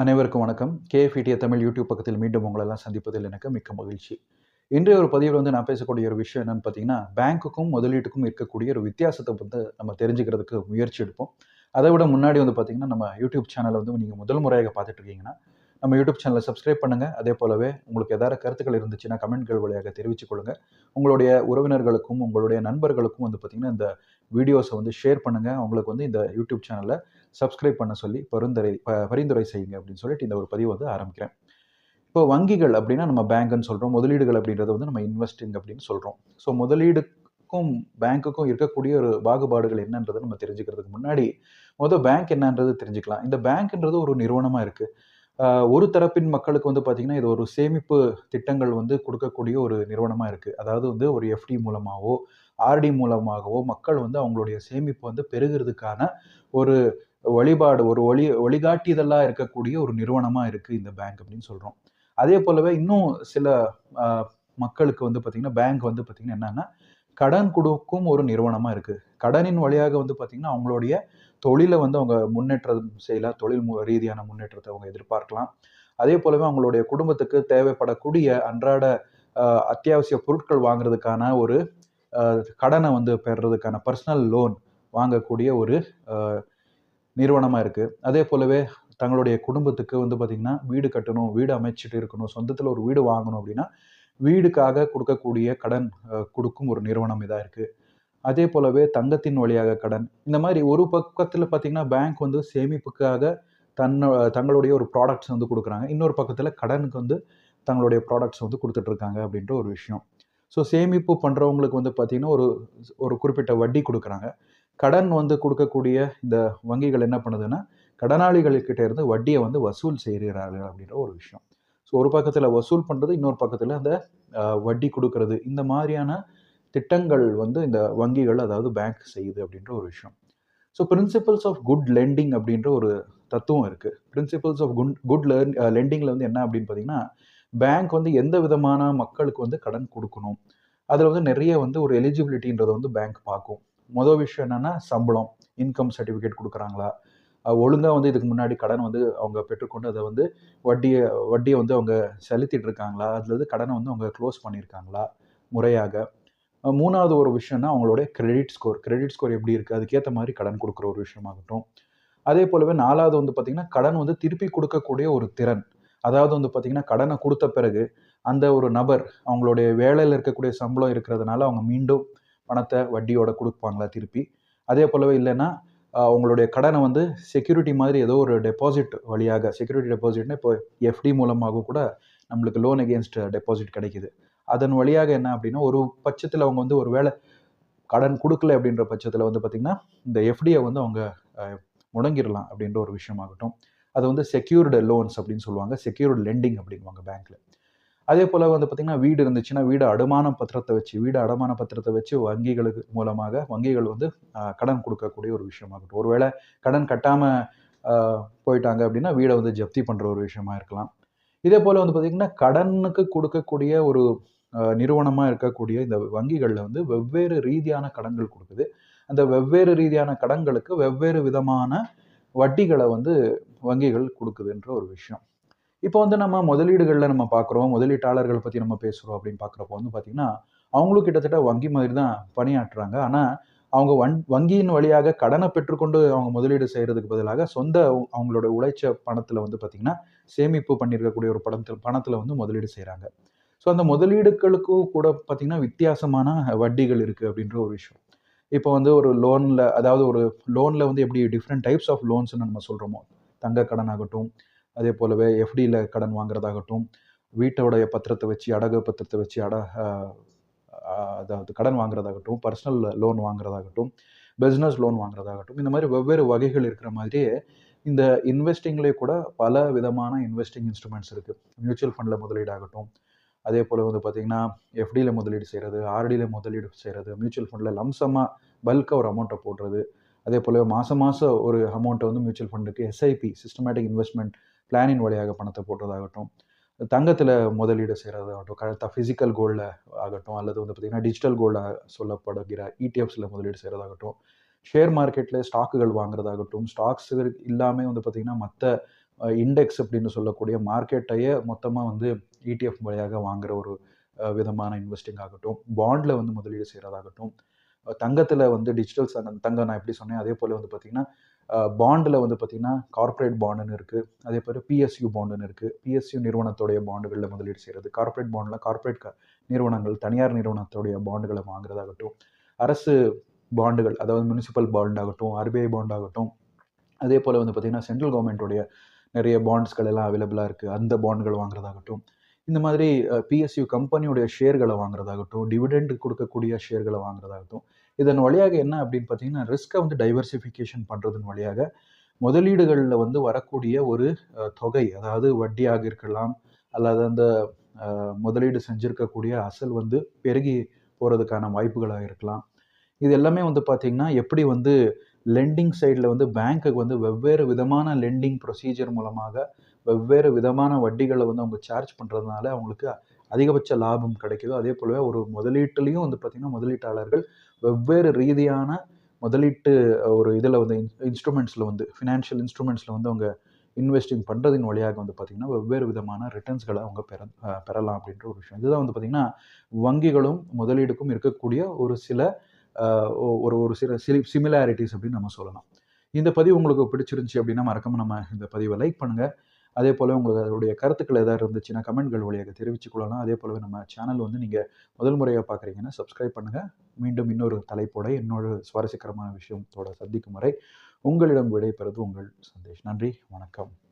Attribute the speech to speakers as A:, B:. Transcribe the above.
A: அனைவருக்கும் வணக்கம். கேஎஃப்இடிய தமிழ் யூடியூப் பக்கத்தில் மீண்டும் உங்களெல்லாம் சந்திப்பதில் எனக்கு மிக்க மகிழ்ச்சி. இன்றைய ஒரு பதிவில் வந்து நான் பேசக்கூடிய ஒரு விஷயம் என்னென்னு பார்த்தீங்கன்னா பேங்க்குக்கும் முதலீட்டுக்கும் இருக்கக்கூடிய ஒரு வித்தியாசத்தை வந்து நம்ம தெரிஞ்சுக்கிறதுக்கு முயற்சி எடுப்போம். அதை விட முன்னாடி வந்து பார்த்தீங்கன்னா நம்ம யூடியூப் சேனலை வந்து நீங்கள் முதல் முறையாக பார்த்துட்டு இருக்கீங்கன்னா நம்ம யூடியூப் சேனலை சப்ஸ்கிரைப் பண்ணுங்கள் அதே போலவே உங்களுக்கு ஏதாவது கருத்துக்கள் இருந்துச்சுன்னா கமெண்ட்கள் வழியாக தெரிவித்துக் கொள்ளுங்கள் உங்களுடைய உறவினர்களுக்கும் உங்களுடைய நண்பர்களுக்கும் வந்து பார்த்தீங்கன்னா இந்த வீடியோஸை வந்து ஷேர் பண்ணுங்கள் அவங்களுக்கு வந்து இந்த யூடியூப் சேனலை சப்ஸ்கிரைப் பண்ண சொல்லி பரிந்துரை பரிந்துரை செய்யுங்க அப்படின்னு சொல்லிட்டு இந்த ஒரு பதிவு வந்து ஆரம்பிக்கிறேன். இப்போ வங்கிகள் அப்படின்னா நம்ம பேங்க்னு சொல்கிறோம் முதலீடுகள் அப்படின்றத வந்து நம்ம இன்வெஸ்டிங் அப்படின்னு சொல்கிறோம் ஸோ முதலீடுக்கும் பேங்க்குக்கும் இருக்கக்கூடிய ஒரு பாகுபாடுகள் என்னன்றதை நம்ம தெரிஞ்சுக்கிறதுக்கு முன்னாடி முதல் பேங்க் என்னன்றது தெரிஞ்சுக்கலாம். இந்த பேங்க்ன்றது ஒரு நிறுவனமாக இருக்குது ஒரு தரப்பின் மக்களுக்கு வந்து பார்த்திங்கன்னா இது ஒரு சேமிப்பு திட்டங்கள் வந்து கொடுக்கக்கூடிய ஒரு நிறுவனமாக இருக்குது அதாவது வந்து ஒரு எஃப்டி மூலமாகவோ ஆர்டி மூலமாகவோ மக்கள் வந்து அவங்களுடைய சேமிப்பு வந்து பெருகிறதுக்கான ஒரு வழிபாடு ஒரு வழி வழிகாட்டிதலாக இருக்கக்கூடிய ஒரு நிறுவனமாக இருக்குது இந்த பேங்க் அப்படின்னு சொல்கிறோம் அதே போலவே இன்னும் சில மக்களுக்கு வந்து பார்த்திங்கன்னா பேங்க் வந்து பார்த்திங்கன்னா என்னென்னா கடன் கொடுக்கும் ஒரு நிறுவனமாக இருக்குது கடனின் வழியாக வந்து பார்த்திங்கன்னா அவங்களுடைய தொழிலை வந்து அவங்க முன்னேற்றம் செய்யலாம் தொழில் ரீதியான முன்னேற்றத்தை அவங்க எதிர்பார்க்கலாம். அதே போலவே அவங்களுடைய குடும்பத்துக்கு தேவைப்படக்கூடிய அன்றாட அத்தியாவசிய பொருட்கள் வாங்குறதுக்கான ஒரு கடனை வந்து பெறுறதுக்கான பர்சனல் லோன் வாங்கக்கூடிய ஒரு நிறுவனமாக இருக்குது அதே போலவே தங்களுடைய குடும்பத்துக்கு வந்து பார்த்திங்கன்னா வீடு கட்டணும் வீடு அமைச்சிட்டு இருக்கணும் சொந்தத்தில் ஒரு வீடு வாங்கணும் அப்படின்னா வீடுக்காக கொடுக்கக்கூடிய கடன் கொடுக்கும் ஒரு நிறுவனம் இதாக இருக்குது அதே போலவே தங்கத்தின் வழியாக கடன். இந்த மாதிரி ஒரு பக்கத்தில் பார்த்திங்கன்னா பேங்க் வந்து சேமிப்புக்காக தன்னோ தங்களுடைய ஒரு ப்ராடக்ட்ஸ் வந்து கொடுக்குறாங்க. இன்னொரு பக்கத்தில் கடனுக்கு வந்து தங்களுடைய ப்ராடக்ட்ஸ் வந்து கொடுத்துட்ருக்காங்க அப்படின்ற ஒரு விஷயம். ஸோ சேமிப்பு பண்ணுறவங்களுக்கு வந்து பார்த்திங்கன்னா ஒரு ஒரு குறிப்பிட்ட வட்டி கொடுக்குறாங்க. கடன் வந்து கொடுக்கக்கூடிய இந்த வங்கிகள் என்ன பண்ணுதுன்னா கடனாளிகள்கிட்ட இருந்து வட்டியை வந்து வசூல் செய்கிறார்கள் அப்படின்ற ஒரு விஷயம். ஸோ ஒரு பக்கத்தில் வசூல் பண்ணுறது இன்னொரு பக்கத்தில் அந்த வட்டி கொடுக்கறது. இந்த மாதிரியான திட்டங்கள் வந்து இந்த வங்கிகள் அதாவது பேங்க் செய்யுது அப்படின்ற ஒரு விஷயம். So principles of good lending அப்படின்ற ஒரு தத்துவம் இருக்குது principles of good good learn லெண்டிங்கில் வந்து என்ன அப்படின்னு பார்த்தீங்கன்னா பேங்க் வந்து எந்த விதமான மக்களுக்கு வந்து கடன் கொடுக்கணும். அதில் வந்து நிறைய வந்து ஒரு எலிஜிபிலிட்டின்றதை வந்து பேங்க் பார்க்கும். மொதல் விஷயம் என்னென்னா சம்பளம். இன்கம் சர்டிஃபிகேட் கொடுக்குறாங்களா? ஒழுங்காக வந்து இதுக்கு முன்னாடி கடன் வந்து அவங்க பெற்றுக்கொண்டு அதை வந்து வட்டியை வட்டியை வந்து அவங்க செலுத்திட்டு இருக்காங்களா? அதில் வந்து கடனை வந்து அவங்க க்ளோஸ் பண்ணியிருக்காங்களா? முறையாக. மூணாவது ஒரு விஷயம்னா அவங்களுடைய கிரெடிட் ஸ்கோர் கிரெடிட் ஸ்கோர் எப்படி இருக்குது அதுக்கேற்ற மாதிரி கடன் கொடுக்குற ஒரு விஷயமாகட்டும். அதே போலவே நாலாவது வந்து பார்த்திங்கன்னா கடன் வந்து திருப்பி கொடுக்கக்கூடிய ஒரு திறன். அதாவது வந்து பார்த்திங்கன்னா கடனை கொடுத்த பிறகு அந்த ஒரு நபர் அவங்களுடைய வேலையில் இருக்கக்கூடிய சம்பளம் இருக்கிறதுனால அவங்க மீண்டும் பணத்தை வட்டியோட கொடுப்பாங்களா திருப்பி. அதே போலவே இல்லைன்னா அவங்களுடைய கடனை வந்து செக்யூரிட்டி மாதிரி ஏதோ ஒரு டெபாசிட் வழியாக செக்யூரிட்டி டெபாசிட்னா இப்போ எஃப்டி மூலமாகவும் கூட நம்மளுக்கு லோன் எகேன்ஸ்ட் டெபாசிட் கிடைக்குது. அதன் வழியாக என்ன அப்படின்னா ஒரு பட்சத்தில் அவங்க வந்து ஒரு வேளை கடன் கொடுக்கல அப்படின்ற பட்சத்தில் வந்து பார்த்திங்கன்னா இந்த எஃப்டியை வந்து அவங்க முடங்கிடலாம் அப்படின்ற ஒரு விஷயமாகட்டும். அது வந்து செக்யூர்டு லோன்ஸ் அப்படின்னு சொல்லுவாங்க. செக்யூர்டு லெண்டிங் அப்படிங்குவாங்க பேங்க்கில் அதே போல் வந்து பார்த்திங்கன்னா வீடு இருந்துச்சுன்னா வீடு அடமான பத்திரத்தை வச்சு வீடு அடமான பத்திரத்தை வச்சு வங்கிகளுக்கு மூலமாக வங்கிகள் வந்து கடன் கொடுக்கக்கூடிய ஒரு விஷயமாகட்டும். ஒருவேளை கடன் கட்டாமல் போயிட்டாங்க அப்படின்னா வீடை வந்து ஜப்தி பண்ணுற ஒரு விஷயமா இருக்கலாம். இதே போல் வந்து பார்த்திங்கன்னா கடனுக்கு கொடுக்கக்கூடிய ஒரு நிறுவனமாக இருக்கக்கூடிய இந்த வங்கிகளில் வந்து வெவ்வேறு ரீதியான கடன்கள் கொடுக்குது. அந்த வெவ்வேறு ரீதியான கடன்களுக்கு வெவ்வேறு விதமான வட்டிகளை வந்து வங்கிகள் கொடுக்குதுன்ற ஒரு விஷயம். இப்போ வந்து நம்ம முதலீடுகளில் நம்ம பார்க்குறோம் முதலீட்டாளர்கள் பற்றி நம்ம பேசுகிறோம் அப்படின்னு பார்க்குறப்போ வந்து பார்த்திங்கன்னா அவங்களும் கிட்டத்தட்ட வங்கி மாதிரி தான் பணியாற்றுறாங்க. ஆனால் அவங்க வன் வங்கியின் வழியாக கடனை பெற்றுக்கொண்டு அவங்க முதலீடு செய்கிறதுக்கு பதிலாக சொந்த அவங்களோட உழைச்ச பணத்தில் வந்து பார்த்திங்கன்னா சேமிப்பு பண்ணியிருக்கக்கூடிய ஒரு பணத்தில் பணத்தில் வந்து முதலீடு செய்கிறாங்க ஸோ அந்த முதலீடுகளுக்கும் கூட பார்த்திங்கன்னா வித்தியாசமான வட்டிகள் இருக்குது அப்படின்ற ஒரு விஷயம். இப்போ வந்து ஒரு லோனில் அதாவது ஒரு லோனில் வந்து எப்படி டிஃப்ரெண்ட் டைப்ஸ் ஆஃப் லோன்ஸ்னு நம்ம சொல்கிறோமோ தங்க கடன் ஆகட்டும் அதே போலவே எஃப்டியில் கடன் வாங்குறதாகட்டும் வீட்டோடைய பத்திரத்தை வச்சு அடகு பத்திரத்தை வச்சு அட அதாவது கடன் வாங்குறதாகட்டும் பர்சனல் லோன் வாங்குறதாகட்டும் பிஸ்னஸ் லோன் வாங்குறதாகட்டும் இந்த மாதிரி வெவ்வேறு வகைகள் இருக்கிற மாதிரியே இந்த இன்வெஸ்டிங்லேயே கூட பல விதமான இன்வெஸ்டிங் இன்ஸ்ட்ருமெண்ட்ஸ் இருக்குது மியூச்சுவல் ஃபண்டில் முதலீடாகட்டும் அதே போல் வந்து பார்த்திங்கன்னா எஃப்டியில் முதலீடு செய்கிறது ஆர்டியில் முதலீடு செய்கிறது மியூச்சுவல் ஃபண்டில் லம்சமாக பல்காக ஒரு அமௌண்ட்டை போடுறது. அதே போல் மாதம் மாதம் ஒரு அமௌண்ட்டை வந்து மியூச்சுவல் ஃபண்டுக்கு எஸ்ஐபி சிஸ்டமேட்டிக் இன்வெஸ்ட்மெண்ட் பிளானின் வழியாக பணத்தை போடுறதாகட்டும் தங்கத்தில் முதலீடு செய்கிறதாகட்டும் கரெக்டாக ஃபிசிக்கல் கோல்டில் ஆகட்டும் அல்லது வந்து பார்த்திங்கன்னா டிஜிட்டல் கோல்டாக சொல்லப்படுகிற இடிஎஃப்ஸில் முதலீடு செய்கிறதாகட்டும் ஷேர் மார்க்கெட்டில் ஸ்டாக்குகள் வாங்குறதாகட்டும் ஸ்டாக்ஸ் இல்லாமல் வந்து பார்த்திங்கன்னா மற்ற இண்டெக்ஸ் அப்படின்னு சொல்லக்கூடிய மார்க்கெட்டையே மொத்தமாக வந்து இடிஎஃப் வழியாக வாங்குற ஒரு விதமான இன்வெஸ்டிங் ஆகட்டும் பாண்டில் வந்து முதலீடு செய்கிறதாகட்டும் தங்கத்தில் வந்து டிஜிட்டல் தங்கம் தங்கம் நான் எப்படி சொன்னேன் அதே போல் வந்து பார்த்திங்கன்னா பாண்டில் வந்து பார்த்திங்கன்னா கார்ப்பரேட் பாண்டுன்னு இருக்குது அதே போல் பிஎஸ்யூ பாண்டுன்னு இருக்குது பிஎஸ்யூ நிறுவனத்துடைய பாண்டுகளில் முதலீடு செய்கிறது கார்ப்பரேட் பாண்டில் கார்ப்பரேட் க நிறுவனங்கள் தனியார் நிறுவனத்துடைய பாண்டுகளை வாங்குறதாகட்டும் அரசு பாண்டுகள் அதாவது முனிசிபல் பாண்ட் ஆகட்டும் ஆர்பிஐ பாண்ட் ஆகட்டும் அதே போல் வந்து பார்த்திங்கன்னா சென்ட்ரல் கவர்மெண்ட்டுடைய நிறைய பாண்ட்ஸ்கள் எல்லாம் அவைலபிளாக இருக்குது அந்த பாண்டுகள் வாங்குறதாகட்டும் இந்த மாதிரி பிஎஸ்யூ கம்பெனியுடைய ஷேர்களை வாங்குறதாகட்டும் டிவிடெண்ட் கொடுக்கக்கூடிய ஷேர்களை வாங்குறதாகட்டும் இதன் வழியாக என்ன அப்படின்னு பார்த்தீங்கன்னா ரிஸ்க்கை வந்து டைவர்சிஃபிகேஷன் பண்ணுறதன் வழியாக முதலீடுகளில் வந்து வரக்கூடிய ஒரு தொகை அதாவது வட்டியாக இருக்கலாம் அல்லது அந்த முதலீடு செஞ்சுருக்கக்கூடிய அசல் வந்து பெருகி போகிறதுக்கான வாய்ப்புகளாக இருக்கலாம். இது எல்லாமே வந்து பார்த்திங்கன்னா எப்படி வந்து லெண்டிங் சைடில் வந்து பேங்க்குக்கு வந்து வெவ்வேறு விதமான லெண்டிங் ப்ரொசீஜர் மூலமாக வெவ்வேறு விதமான வட்டிகளை வந்து அவங்க சார்ஜ் பண்ணுறதுனால அவங்களுக்கு அதிகபட்ச லாபம் கிடைக்குது. அதே போலவே ஒரு முதலீட்டுலேயும் வந்து பார்த்திங்கன்னா முதலீட்டாளர்கள் வெவ்வேறு ரீதியான முதலீட்டு ஒரு இதில் வந்து இன்ஸ்ட்ருமெண்ட்ஸில் வந்து ஃபினான்ஷியல் இன்ஸ்ட்ருமெண்ட்ஸில் வந்து அவங்க இன்வெஸ்டிங் பண்ணுறதின் வழியாக வந்து பார்த்திங்கன்னா வெவ்வேறு விதமான ரிட்டர்ன்ஸ்களை அவங்க பெற பெறலாம் அப்படின்ற ஒரு விஷயம். இதுதான் வந்து பார்த்திங்கன்னா வங்கிகளும் முதலீடுக்கும் இருக்கக்கூடிய ஒரு சில ஒரு ஒரு சில சிலி சிமிலாரிட்டிஸ் அப்படின்னு நம்ம சொல்லலாம். இந்த பதிவு உங்களுக்கு பிடிச்சிருந்துச்சி அப்படின்னா மறக்காம நம்ம இந்த பதிவை லைக் பண்ணுங்கள் அதே போல் உங்களுக்கு அதனுடைய கருத்துக்கள் எதாவது இருந்துச்சுன்னா கமெண்ட்கள் வழியாக தெரிவித்து கொள்ளலாம். அதே போலவே நம்ம சேனல் வந்து நீங்கள் முதல் முறையாக பார்க்குறீங்கன்னா சப்ஸ்கிரைப் பண்ணுங்கள் மீண்டும் இன்னொரு தலைப்போட இன்னொரு சுவாரஸ்யகரமான விஷயத்தோட சந்திக்கும் வரை உங்களிடம் விடைபெறுவது உங்கள் சந்தேஷ். நன்றி. வணக்கம்.